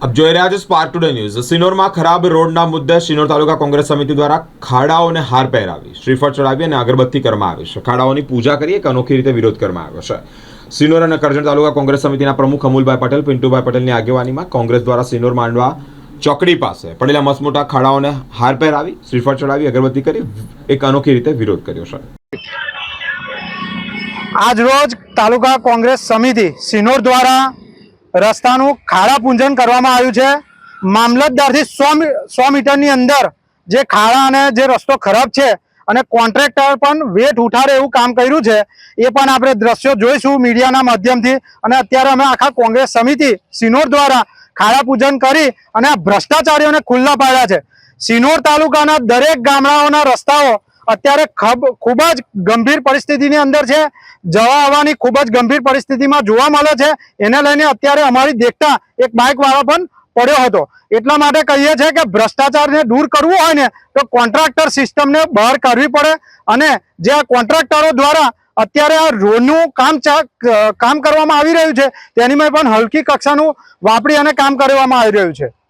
આપ જોઈ રહ્યા છો સ્પાર્ક ટુડે ન્યૂઝ સિનોરમાં ખરાબ રોડના મુદ્દે સિનોર તાલુકા કોંગ્રેસ સમિતિ દ્વારા ખાડાઓને હાર પહેરાવી, શ્રીફળ ચડાવી અને અગરબત્તી કરવામાં આવી છે. ખાડાઓની પૂજા કરી એક અનોખી રીતે વિરોધ કરવામાં આવ્યો છે. સિનોર અને કરજણ તાલુકા કોંગ્રેસ સમિતિના પ્રમુખ અમુલભાઈ પટેલ, પિન્ટુભાઈ પટેલની આગેવાનીમાં કોંગ્રેસ દ્વારા સિનોર માંડવા ચોકડી પાસે પડેલા મસમોટા ખાડાઓને હાર પહેરાવી, શ્રીફળ ચડાવી, અગરબત્તી કરી, એક અનોખી રીતે વિરોધ કર્યો છે. આજ રોજ તાલુકા કોંગ્રેસ સમિતિ સિનોર દ્વારા રસ્તાનું ખાડા પૂંજન કરવામાં આવ્યું છે. મામલતદારથી સો સો મીટરની અંદર જે ખાડા અને જે રસ્તો ખરાબ છે અને કોન્ટ્રાક્ટર પણ વેટ ઉઠાડે એવું કામ કર્યું છે, એ પણ આપણે દ્રશ્યો જોઈશું મીડિયાના માધ્યમથી. અને અત્યારે અમે આખા કોંગ્રેસ સમિતિ, સિનોર દ્વારા ખાડા પૂજન કરી અને આ ભ્રષ્ટાચારીઓને ખુલ્લા પાડ્યા છે. સિનોર તાલુકાના દરેક ગામડાઓના રસ્તાઓ અત્યારે ખબ- જ ગંભીર પરિસ્થિતિની અંદર છે. જવા આવવાની ખૂબ જ ગંભીર પરિસ્થિતિમાં જોવા મળે છે. એને લઈને અત્યારે અમારી દેખતા એક બાઇક વાળો પણ પડ્યો હતો. એટલા માટે કહીએ છીએ કે ભ્રષ્ટાચારને દૂર કરવું હોય ને, તો કોન્ટ્રાક્ટર સિસ્ટમને બહાર કાઢવી પડે અને જે આ કોન્ટ્રાક્ટરો દ્વારા અત્યારે આ રોડનું કામ કામ કરવામાં આવી રહ્યું છે, તેની પણ હલકી કક્ષાનું વાપરી અને કામ કરવામાં આવી રહ્યું છે.